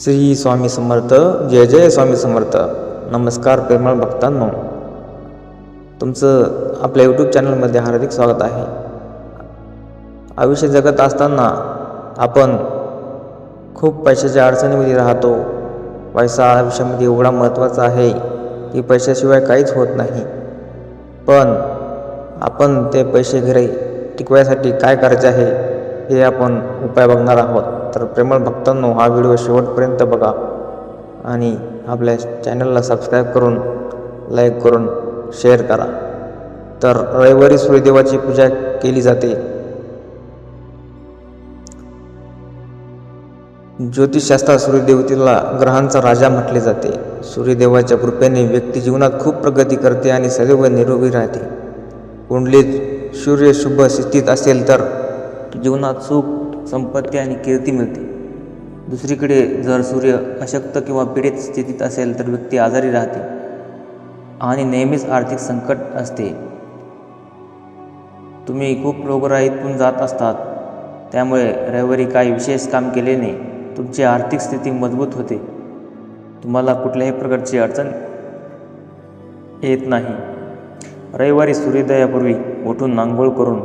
श्री स्वामी समर्थ जय जय स्वामी समर्थ नमस्कार प्रेमळ भक्तांनो तुमचं आपल्या यूट्यूब चॅनलमध्ये हार्दिक स्वागत आहे. आयुष्य जगत असताना आपण खूप पैशाच्या अडचणीमध्ये राहतो. पैसा आयुष्यामध्ये एवढा महत्त्वाचा आहे की पैशाशिवाय काहीच होत नाही. पण आपण ते पैसे घरी टिकवायसाठी काय करायचे आहे हे आपण उपाय बघणार आहोत. तर प्रेमळ भक्तांनो हा व्हिडिओ शेवटपर्यंत बघा. आणि आपल्या चॅनलला सबस्क्राईब करून लाईक करून शेअर करा. तर रविवारी सूर्यदेवाची पूजा केली जाते. ज्योतिषशास्त्रात सूर्यदेवतेला ग्रहांचा राजा म्हटले जाते. सूर्यदेवाच्या कृपेने व्यक्ती जीवनात खूप प्रगती करते आणि सदैव निरोगी राहते. कुंडलीत सूर्य शुभ स्थितीत असेल तर जीवनात सुख संपत्ती आणि कीर्ती मिळते. दुसरीकडे जर सूर्य अशक्त किंवा पीडित स्थितीत असेल तर व्यक्ती आजारी राहते आणि नेहमीच आर्थिक संकट असते. तुम्ही खूप रोगराईतून जात असतात. त्यामुळे रविवारी काही विशेष काम केल्याने तुमची आर्थिक स्थिती मजबूत होते. तुम्हाला कुठल्याही प्रकारची अडचण येत नाही. रविवारी सूर्योदयापूर्वी उठून आंघोळ करून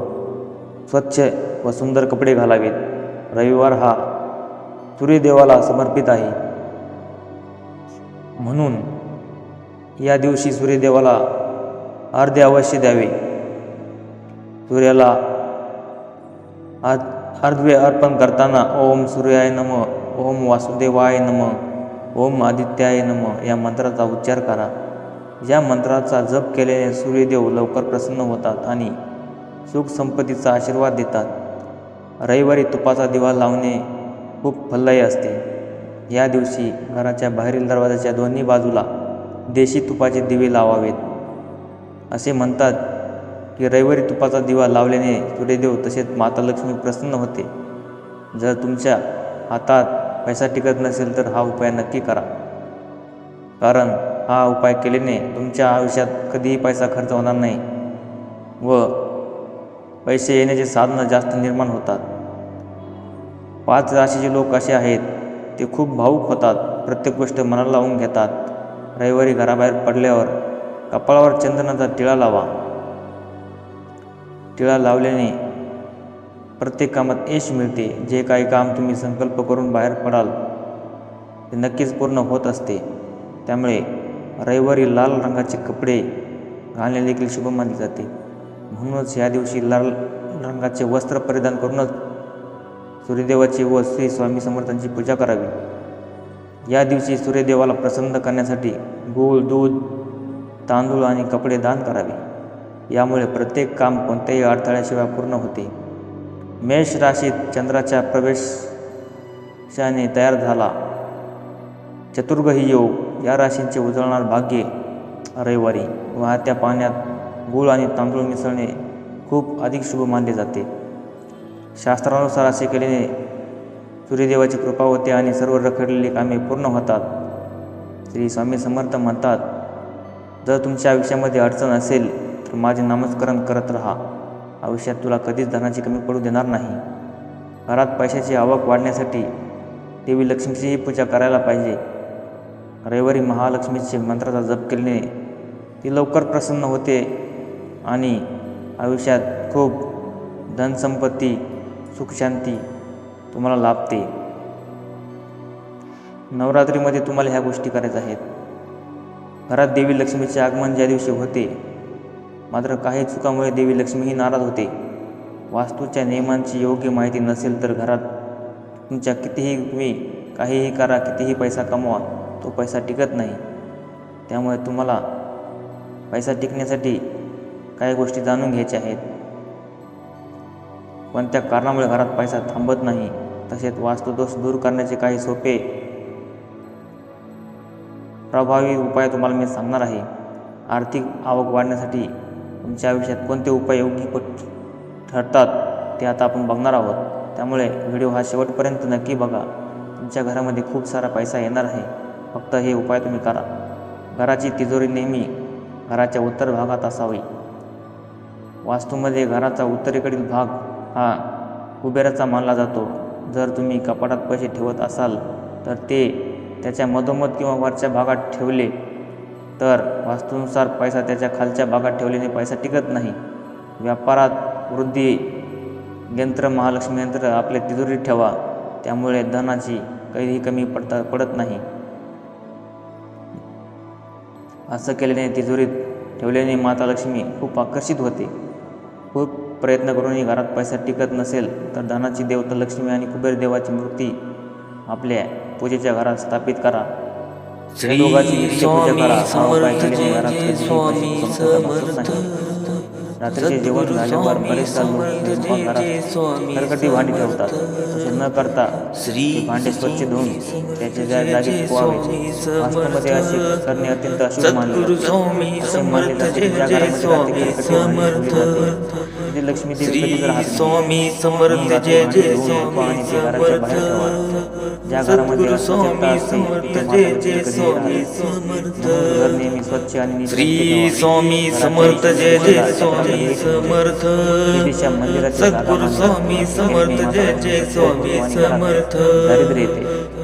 स्वच्छ व सुंदर कपडे घालावेत. रविवार हा सूर्यदेवाला समर्पित आहे. म्हणून या दिवशी सूर्यदेवाला अर्धे अवश्य द्यावे. सूर्याला अर्धवे अर्पण करताना ओम सूर्याय नम ओम वासुदेवाय नम ओम आदित्याय नम या मंत्राचा उच्चार करा. या मंत्राचा जप केल्याने सूर्यदेव लवकर प्रसन्न होतात आणि सुख संपत्तीचा आशीर्वाद देतात. रविवारी तुपाचा दिवा लावणे खूप फलदायी असते. या दिवशी घराच्या बाहेरील दरवाजाच्या दोन्ही बाजूला देशी तुपाचे दिवे लावावेत. असे म्हणतात की रविवारी तुपाचा दिवा लावल्याने सूर्यदेव तसेच माता लक्ष्मी प्रसन्न होते. जर तुमच्या हातात पैसा टिकत नसेल तर हा उपाय नक्की करा. कारण हा उपाय केल्याने तुमच्या आयुष्यात कधीही पैसा खर्च होणार नाही व पैसे येण्याचे साधनं जास्त निर्माण होतात. पाच राशीचे लोक असे आहेत ते खूप भाऊक होतात प्रत्येक गोष्ट मनाला लावून घेतात. रविवारी घराबाहेर पडल्यावर कपाळावर चंदनाचा टिळा लावा. टिळा लावल्याने प्रत्येक कामात यश मिळते. जे काही काम तुम्ही संकल्प करून बाहेर पडाल ते नक्कीच पूर्ण होत असते. त्यामुळे रविवारी लाल रंगाचे कपडे घालणे देखील शुभ मानले जाते म्हणूनच या दिवशी लाल रंगाचे वस्त्र परिधान करूनच सूर्यदेवाची व श्री स्वामी समर्थांची पूजा करावी. या दिवशी सूर्यदेवाला प्रसन्न करण्यासाठी गूळ दूध तांदूळ आणि कपडे दान करावे. यामुळे प्रत्येक काम कोणत्याही अडथळ्याशिवाय पूर्ण होते. मेष राशीत चंद्राच्या प्रवेशाने तयार झाला. चतुर्गही योग या राशींचे उजळणार भाग्य रविवारी वाहत्या पाण्यात गूळ आणि तांदूळ मिसळणे खूप अधिक शुभ मानले जाते. शास्त्रानुसार असे केल्याने सूर्यदेवाची कृपा होते आणि सर्व रखडलेली कामे पूर्ण होतात. श्री स्वामी समर्थ म्हणतात जर तुमच्या आयुष्यामध्ये अडचण असेल तर माझे नामस्करण करत राहा. आयुष्यात तुला कधीच धनाची कमी पडू देणार नाही. घरात पैशाची आवक वाढण्यासाठी देवी लक्ष्मीचीही पूजा करायला पाहिजे. रविवारी महालक्ष्मीचे मंत्राचा जप केल्याने ती लवकर प्रसन्न होते आणि आयुष्यात खूप धनसंपत्ती सुखशांती तुम्हाला लाभते. नवरात्रीमध्ये तुम्हाला ह्या गोष्टी करायच्या आहेत. घरात देवी लक्ष्मीचे आगमन ज्या दिवशी होते मात्र काही चुकामुळे देवी लक्ष्मीही नाराज होते. वास्तूच्या नियमांची योग्य माहिती नसेल तर घरात तुमच्या कितीही तुम्ही काहीही करा कितीही पैसा कमवा तो पैसा टिकत नाही. त्यामुळे तुम्हाला पैसा टिकण्यासाठी काही गोष्टी जाणून घ्यायच्या आहेत. पण त्या कारणामुळे घरात पैसा थांबत नाही. तसेच वास्तुदोष दूर करण्याचे काही सोपे प्रभावी उपाय तुम्हाला मी सांगणार आहे. आर्थिक आवक वाढण्यासाठी तुमच्या आयुष्यात कोणते उपाय योग्य पट ठरतात ते आता आपण बघणार आहोत. त्यामुळे व्हिडिओ हा शेवटपर्यंत नक्की बघा. तुमच्या घरामध्ये खूप सारा पैसा येणार आहे. फक्त हे उपाय तुम्ही करा. घराची तिजोरी नेहमी घराच्या उत्तर भागात असावी. वास्तूमध्ये घराचा उत्तरेकडील भाग हा कुबेराचा मानला जातो. जर तुम्ही कपाटात पैसे ठेवत असाल तर ते त्याच्या मधोमध किंवा वरच्या भागात ठेवले तर वास्तूनुसार पैसा त्याच्या खालच्या भागात ठेवल्याने पैसा टिकत नाही. व्यापारात वृद्धी यंत्र महालक्ष्मी यंत्र आपल्या तिजोरीत ठेवा. त्यामुळे धनाची कधीही कमी पडता पडत नाही. असं केल्याने तिजोरीत ठेवल्याने माता लक्ष्मी खूप आकर्षित होते. खूप प्रयत्न करूनही घरात पैसा टिकत नसेल तर धनाची देवता लक्ष्मी आणि कुबेर देवाची मूर्ती आपल्या पूजेच्या घरात स्थापित करा. रात्रीचे जेवण झाल्यावर बरेचदा खरकटी भांडी ठेवतात. तसे न करता श्री भांडे स्वच्छ धुवून त्याच्या ज्या जय जागी जय ठेवावे स्वामी वास्तवामध्ये असे समर्थ करणे अत्यंत अशुभ मानले असे मानले समर्थ जाते जय घरामध्ये खरकटी भांडी ठेवली जाते, तिथे लक्ष्मी देवी. स्वामी समर्थ जय जय स्वामी. समर्थ ज्या घरामध्ये सद्गुरु अस्वच्छता स्वामी असते समर्थ तिथे माता जय लक्ष्मी जय. समर्थ घर नेहमी स्वच्छ आणि श्री. स्वामी समर्थ जय जय स्वामी समर्थ दिशा मंदिराची जागा सद्गुरु. स्वामी समर्थ जय जय स्वामी समर्थ येते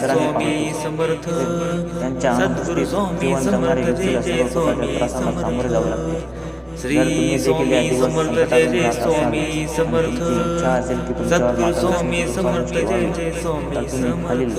स्वामी पाहतो समर्थ त्यांच्या स्वामी जीवन जगणारे जय व्यक्तीला सर्व प्रकारच्या स्वामी त्रासांना सामोरे जावे लागते श्री स्वामी समर्थ जय जय स्वामी समर्थ. सद्गुरु स्वामी समर्थ जय जय स्वामी समर्थ.